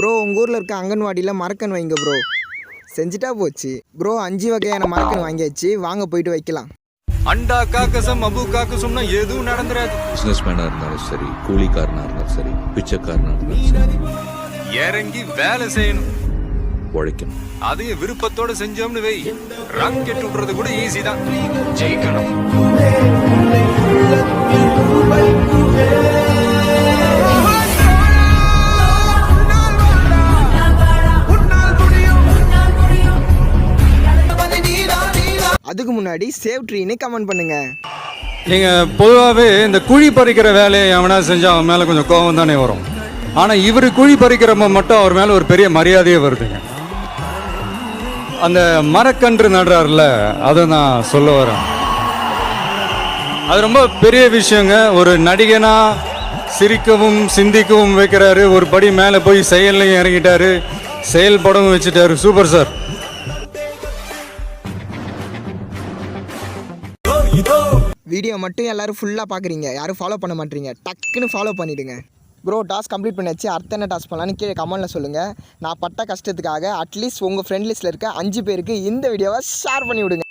Bro உங்கள் ஊரில் இருக்க அங்கன்வாடியில் மரக்கன் வைங்க ப்ரோ செஞ்சுட்டா போச்சு. ப்ரோ அஞ்சு வகையான மரக்கன் வாங்கியாச்சு. வாங்க போயிட்டு வைக்கலாம். அண்டா காக்கசம் அபு காக்கசம்னா எதுவும் நடந்துராது. பிஸ்னஸ் மேனாக இருந்தாலும் சரி கூலிக்காரனாக இருந்தாலும் சரி பிச்சைக்காரனாக இருந்தாலும் சரி இறங்கி வேலை செய்யணும். உழைக்கணும். அதையும் விருப்பத்தோட செஞ்சோம்னு வை. ராக்கெட் விடுறது கூட ஈஸி தான். ஜெயிக்கணும். அதுக்கு முன்னாடி சேவ் ட்ரீன்னு கமெண்ட் பண்ணுங்க. நீங்கள் பொதுவாகவே இந்த குழி பறிக்கிற வேலையை எவனா செஞ்சால் அவன் மேலே கொஞ்சம் கோபம் தானே வரும். ஆனால் இவர் குழி பறிக்கிறப்ப மட்டும் அவர் மேலே ஒரு பெரிய மரியாதையே வருதுங்க. அந்த மரக்கன்று நடுறாருல அதை நான் சொல்ல வரேன். அது ரொம்ப பெரிய விஷயங்க. ஒரு நடிகனா சிரிக்கவும் சிந்திக்கவும் வைக்கிறாரு. ஒரு படி மேலே போய் செயல்லையும் இறங்கிட்டாரு. செயல்படவும் வச்சுட்டாரு. Super sir. வீடியோ மட்டும் எல்லாரும் ஃபுல்லாக பார்க்குறீங்க யாரும் ஃபாலோ பண்ண மாட்டீங்க. டக்குன்னு ஃபாலோ பண்ணிவிடுங்க ப்ரோ டாஸ்க் கம்ப்ளீட் பண்ணியாச்சு. அடுத்த என்ன டாஸ்க் பண்ணலான்னு கீழே கமெண்ட்டில் சொல்லுங்கள் நான் பட்ட கஷ்டத்துக்காக அட்லீஸ்ட் உங்கள் ஃப்ரெண்ட் லிஸ்ட்டில் இருக்க அஞ்சு பேருக்கு இந்த வீடியோவை ஷேர் பண்ணி விடுங்க